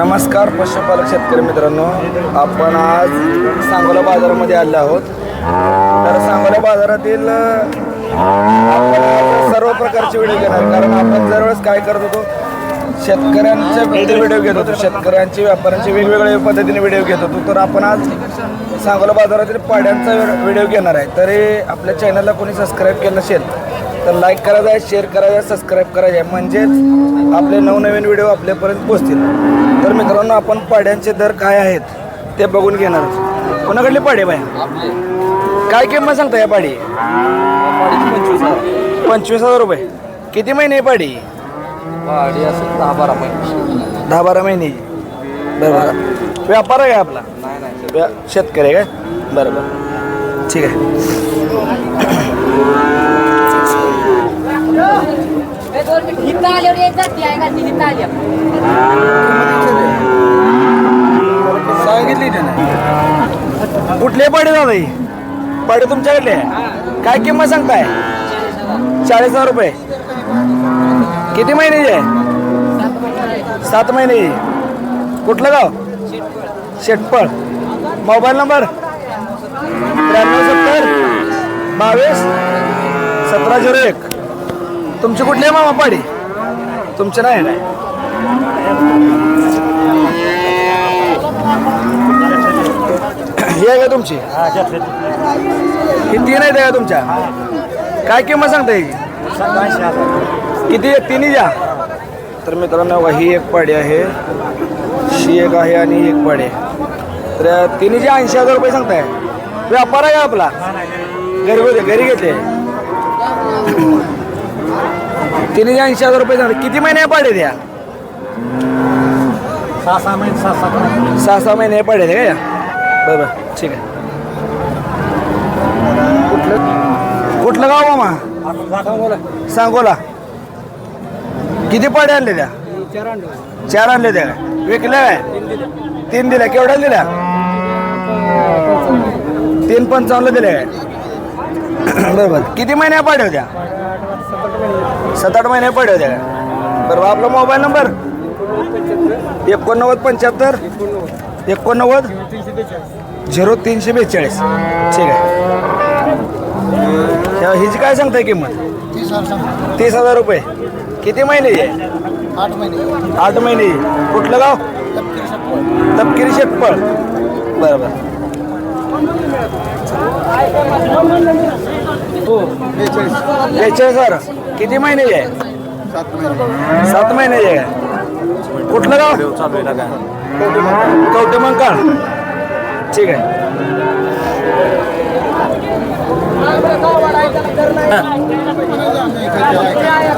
नमस्कार पशुपालक शेतकरी मित्रांनो आपण आज सांगोला बाजारामध्ये आले आहोत. तर सांगोला बाजारातील सर्व प्रकारचे व्हिडिओ घेणार. कारण आपण दरवेळेस काय करत होतो शेतकऱ्यांचे व्हिडिओ घेत होतो शेतकऱ्यांचे व्यापाऱ्यांचे वेगवेगळ्या पद्धतीने व्हिडिओ घेत होतो. तर आपण आज सांगोला बाजारातील पाड्यांचा व्हिडिओ घेणार आहे. तरी आपल्या चॅनलला कोणी सबस्क्राईब केलं नसेल तर लाईक करायचं आहे शेअर करायचं आहे सबस्क्राईब करायचं आहे म्हणजेच आपले नवनवीन व्हिडिओ आपल्यापर्यंत पोहोचतील. तर मित्रांनो आपण पाड्यांचे दर काय आहेत ते बघून घेणार कोणाकडली पाडी बाय? काय किंमत सांगता या पाडी? पंचवीस हजार. रुपये. किती महिने आहे पाडी? गाडी असेल दहा बारा महिने. दहा बारा महिने. बरं बरं. व्यापार आहे का आपला? नाही नाही व्या शेतकरी आहे काय बरं बरं. ठीक आहे. हिथं आल्यावर एक जाती आहे सांगितली त्याने. कुठले पाडे दादा ही? पाडे तुमच्याकडले? आहे? काय किंमत सांगताय? चाळीस हजार रुपये. किती महिन्याची आहे सात महिने कुठलं गाव? शेटपळ. Mobile number? त्र्याण्णव सत्तर बावीस सतरा झिरो एक. तुमची कुठली आहे मामा पाडी? तुमची नाही काय हे आहे का तुमची? किती नाही द्या का तुमच्या? काय किंमत सांगता येईल किती तिन्ही द्या. तर मित्रांनो ही एक पाडी आहे. शी एक आहे आणि एक पाडी आहे. तर तिन्ही जे ऐंशी हजार रुपये सांगताय व्यापार आहे का आपला? घरी होते घरी घेते तिन्हीचे ऐंशी हजार रुपये सांगता किती महिने पाडे द्या सहा सहा महिने सहा सात महिने. सहा सहा महिने पडले का या बरं ठीक आहे. कुठलं? कुठलं गाव मामा? सांगोला किती पाड्या आणले त्या? चार आणले त्या. विकल्या काय? तीन दिल्या. केवढ्या दिल्या? तीन पंचावन्न दिल्या काय? बरोबर किती महिन्या पाड्या होत्या सात आठ महिने पाड्या होत्या काय बरोबर आपला मोबाईल नंबर? एकोणनव्वद पंच्याहत्तर एकोणनव्वद झिरो तीनशे बेचाळीस. ठीक आहे. हिची काय सांगताय किंमत? तीस हजार रुपये. किती महिने आहे? आठ महिने. आठ महिने कुठलं गाव? तपकिरी शेटपळ बरं बरं. बेचाळीस बेचाळीस हजार किती महिने आहे सात महिने. सात महिने आहे कुठलं गाव? चालू आहे काय कवटे मंकाळ ठीक आहे.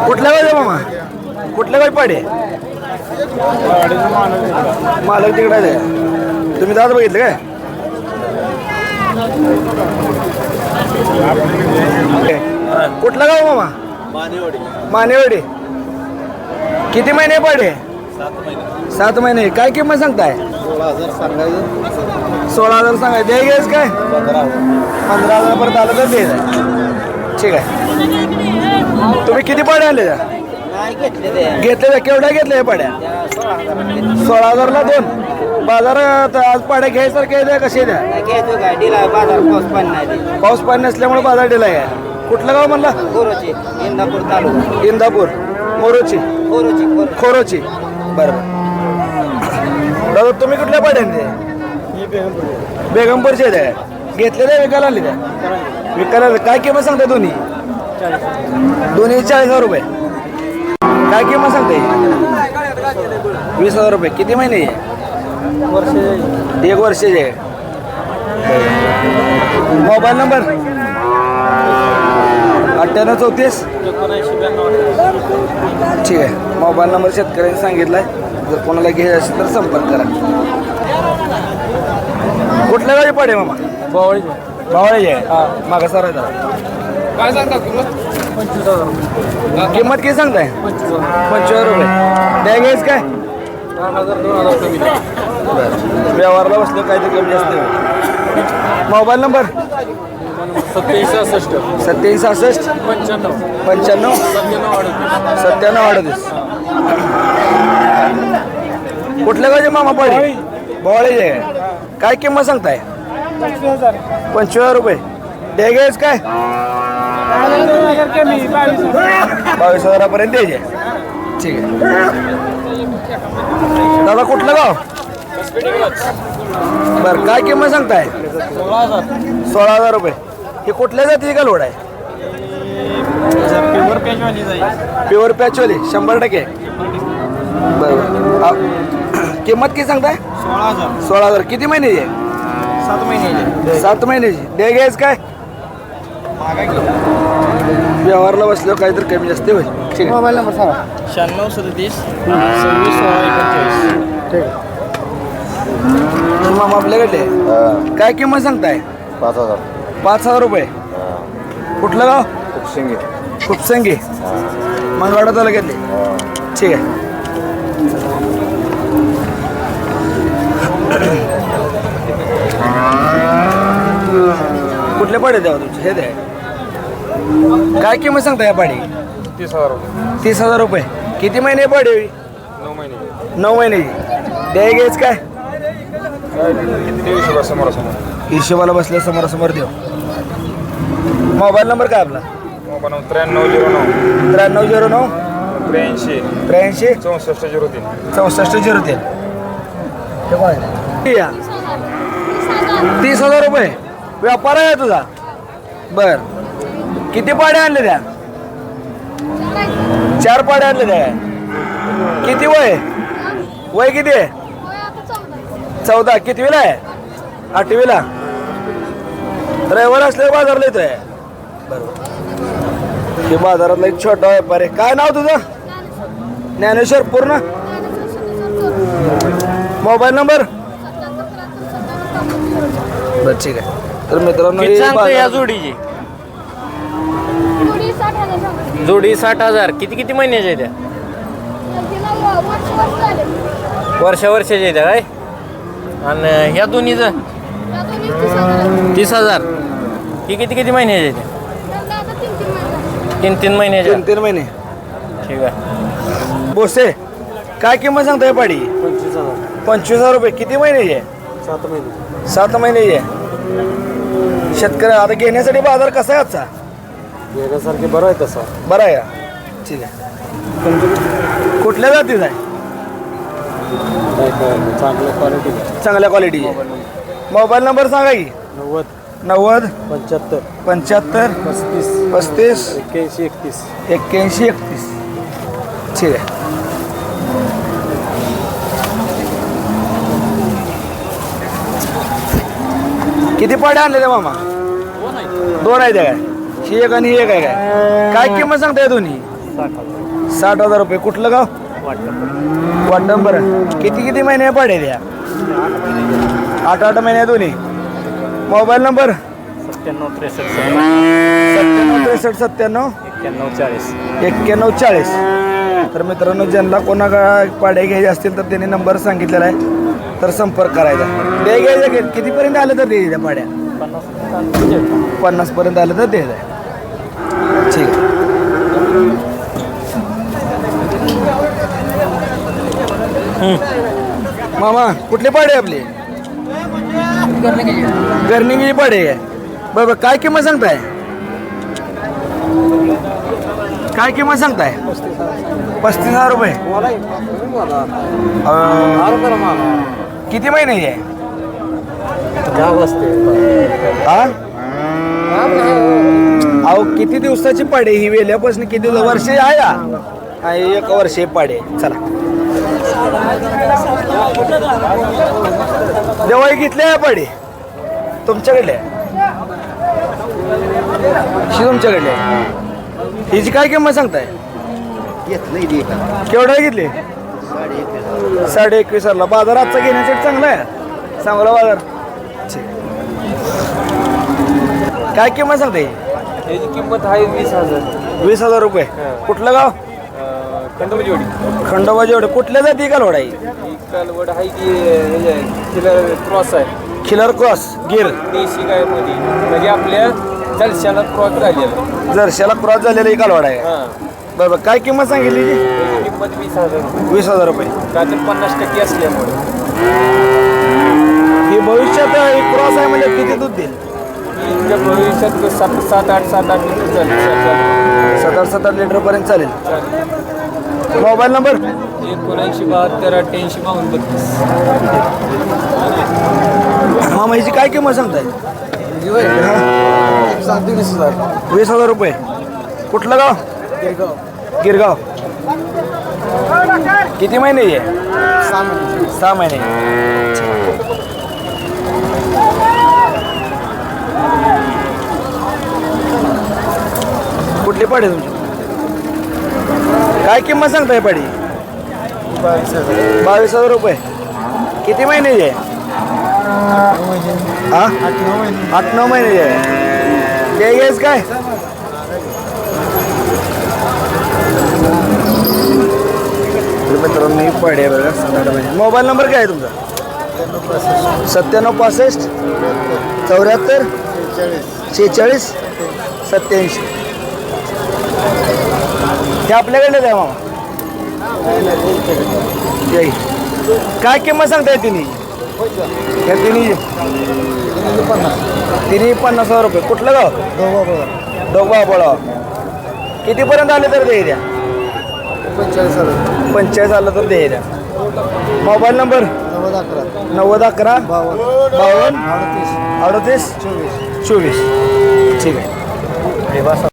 कुठल्या गाव मामा? कुठल्या गावी पाडे? मालक तिकडे तुम्ही दादा बघितलं काय. कुठलं गाव मामा? मानेवाडी. मानेवाडी. किती महिने पाडे सात महिने. काय किंमत सांगताय? सोळा हजार सांगाय द्या घ्यायच काय? पंधरा हजार. परत आलं तर द्यायचं ठीक आहे. तुम्ही किती पाड्या नाही घेतले केवढ्या घेतल्या पाड्या? सोळा हजार सोळा हजारला दोन. बाजारात आज पाड्या घ्यायसारख्या द्या कसे द्या घ्यायचो गाडीला बाजार पाऊस पण नाही पाऊस पाणी नसल्यामुळे बाजार दिला आहे. कुठलं गाव म्हणला? कोरोची इंदापूर तालुका. इंदापूर. मोरोची. कोरोची कोरो खोरोची. बरं दादा तुम्ही कुठल्या पाड्या आणले बेगमपूरचे द्या घेतलेल्या विकायला आले त्या विकायला आले. काय किंमत सांगता दोन्ही? दोन्ही चाळीस हजार रुपये. काय किंमत सांगते वीस हजार रुपये. किती महिने? आहे? एक वर्षाचे आहे. Mobile number? अठ्ठ्याण्णव चौतीस. ठीक आहे. मोबाईल नंबर शेतकऱ्यांनी सांगितला आहे जर कोणाला घ्यायचं असेल तर संपर्क करा. कुठल्या गाडी पडे मामा? बावळी. आहे. मागा सर काय सांगता हजार. किंमत किती सांगताय? पंचवीस हजार. रुपये. द्या घ्यायच काय दोन हजार कमी. व्यवहारला बसलं काय ते कमी होईल. Mobile number? सत्याऐंशी सहासष्ट. सत्याऐंशी सहासष्ट? पंच्याण्णव. पंच्याण्णव? सत्त्याण्णव अडतीस. सत्त्याण्णव अडतीस. कुठल्या गावचे मामा पाडी बोवाळीचे काय किंमत सांगताय? पंचवीस हजार रुपये. द्यायच काय? बावीस हजारापर्यंत द्यायचे ठीक आहे. दादा कुठलं गाव? बर काय किंमत सांगताय? सोळा हजार. रुपये. हे कुठल्या जाती का लोड आहे प्युअर पॅचवाली शंभर टक्के. बरोबर किंमत किती सांगताय? सोळा हजार. सोळा हजार. किती महिन्याची आहे? सात महिने सात महिन्याची. द्या घ्यायच काय? व्यवहारला बसल्यावर काहीतरी कमी जास्त होईल. ठीक आहे. मोबाईल नंबर सांगा. शहाण्णव सदतीस सव्वीस सोळा एकोणचाळीस. मामा आपल्याकडे काय किंमत सांगताय? पाच हजार. पाच हजार रुपये. कुठलं गाव? उपशिंगे. खुपसंगी मंगळवाडा तालुक्यातले. ठीक आहे. कुठले पाडे द्यावं तुमचे? हे द्या काय किंमत सांगता या पाडी? तीस हजार रुपये. तीस हजार रुपये. किती महिने पाडी नऊ महिने. नऊ महिन्याची द्याय घ्यायच काय? तेवीस समोर समोर हिशोबाला बसल्या समोरासमोर देऊ मोबाईल नंबर काय आपला? मोबाईल त्र्याण्णव झिरो नऊ. त्र्याण्णव झिरो नऊ? त्र्याऐंशी. त्र्याऐंशी? चौसष्ट झिरो तीन. चौसष्ट झिरो तीन. या. तीस हजार रुपये. व्यापार आहे तुझा. बर. किती पाड्या आणले त्या? चार पाड्या आणले त्या. किती वय? वय किती आहे? चौदा कितवीला आहे? आठवीला? रविवार असले बाजारला येतोय. बरोबर. हे बाजारातला एक छोटा व्यापार आहे. काय नाव तुझं? ज्ञानेश्वर पूर्ण? Mobile number? बरं ठीक आहे. तर मित्रांनो हे या बाजार- जोडीची? जोडी साठ हजार. किती किती महिन्याच्या आहेत त्या वर्षा वर्षाच्या आहेत त्या काय? आणि ह्या दोन्हीचं? तीस हजार. ही किती किती आहेत त्या तीन तीन महिन्याच्या तीन तीन महिने. ठीक आहे. बोसे काय किंमत सांगताय पाडी? पंचवीस हजार. पंचवीस हजार रुपये. किती महिन्याची आहे सात महिने. सात महिन्याची आहे शेतकरी आता घेण्यासाठी बाजार कसा आहे आजचा? वेगासारखे बरं आहे तसा. बरा आहे. का ठीक आहे. कुठल्या जातीचा आहे? चांगल्या क्वालिटी चांगल्या क्वालिटीचे मोबाईल नंबर सांगा की. नव्वद. नव्वद. पंच्याहत्तर. पंच्याहत्तर. पस्तीस. पस्तीस. एक्क्याऐंशी एकतीस. एक्क्याऐंशी एकतीस. ठीक आहे. किती पाड्या आणले मामा? दोन आहेत काय? ही एक आणि ही एक आहे काय? काय किंमत सांगताय दोन्ही साठ हजार रुपये. कुठलं गाव? वाटतं. बरं. किती किती महिने पाड्या द्या आठ आठ महिने दोन्ही. Mobile number? सत्त्याण्णव त्रेसष्ट. सत्त्याण्णव त्रेसष्ट सत्त्याण्णव? एक्क्याण्णव चाळीस. एक्क्याण्णव चाळीस. तर मित्रांनो ज्यांना कोणा पाड्या घ्यायचे असतील तर त्यांनी नंबर सांगितलेला आहे. तर संपर्क करायचा. ते घ्यायचं कितीपर्यंत आलं तर द्यायच्या पाड्या? पन्नासपर्यंत आलं तर द्यायचं ठीक. मामा कुठली पाडे आपली? गर्निंगची पाडे. बर बरोबर काय किंमत सांगताय? काय किंमत सांगताय? पस्तीस हजार रुपये. अं, किती महिने आहे? हा? अहो किती दिवसाची पाडे ही वेल्यापासून किती वर्ष आहे? का हा, एक वर्ष पाडे. चला. देवाई घेतल्या या पाडे. तुमच्याकडले. ही तुमच्याकडले. हिची काय किंमत सांगताय? केवढा घेतली? साडे एकवीसला बाजार आजचा घेण्यासाठी चांगला आहे. चांगला बाजार. काय किंमत सांगते याची किंमत आहे वीस हजार. वीस हजार रुपये. कुठलं गाव? खंडोबा जोडी खंडोबा कुठल्या जाती का लोडाई ही कालवड आहे की तिला क्रॉस आहे. खिलर क्रॉस गिर. देशी म्हणजे आपल्या जलशाला क्रॉस झालेला. जरशाला क्रॉस झालेला कालवाड आहे. हां. बरं बरं काय किंमत सांगितली जी त्याची किंमत वीस हजार. वीस हजार रुपये. का तर पन्नास टक्के असल्यामुळे. ही भविष्यात क्रॉस आहे म्हणजे किती दूध देईल? इतक्या भविष्यात सात सात आठ सात आठ लिटर चालेल सात आठ सात आठ लिटरपर्यंत चालेल. चालेल मोबाईल नंबर? एकोणऐंशी बहात्तर अठ्ठ्याऐंशी बावन्न बत्तीस. हा म्हशीची काय किंमत सांगताय? वीस हजार. वीस हजार रुपये. कुठलं गाव? गिरगाव. किती महिने आहे सहा महिने. कुठली पाडी तुमची? काय किंमत सांगताय पाडी? बावीस हजार रुपये. किती महिन्याची आहे हा? आठ नऊ महिन्याची आहे ते घ्यायच काय? तर मित्रांनो ही पाडी बघा महिने मोबाईल नंबर काय आहे तुमचा? सत्त्याण्णव पासष्ट चौऱ्याहत्तर शेहेचाळीस सत्याऐंशी ते आपल्याकडेच आहे मामा. काय किंमत सांगताय तिन्ही त्या तिन्ही तिन्ही पन्नास हजार रुपये. कुठलं गाव? डोबा बळा कितीपर्यंत आलं तर दे द्या. पंचेचाळीस हजार पंचेचाळीस आलं तर दे द्या. Mobile number? नव्वद अकरा. नव्वद अकरा बावन्न. बावन्न अडतीस. अडतीस चोवीस. चोवीस. ठीक आहे.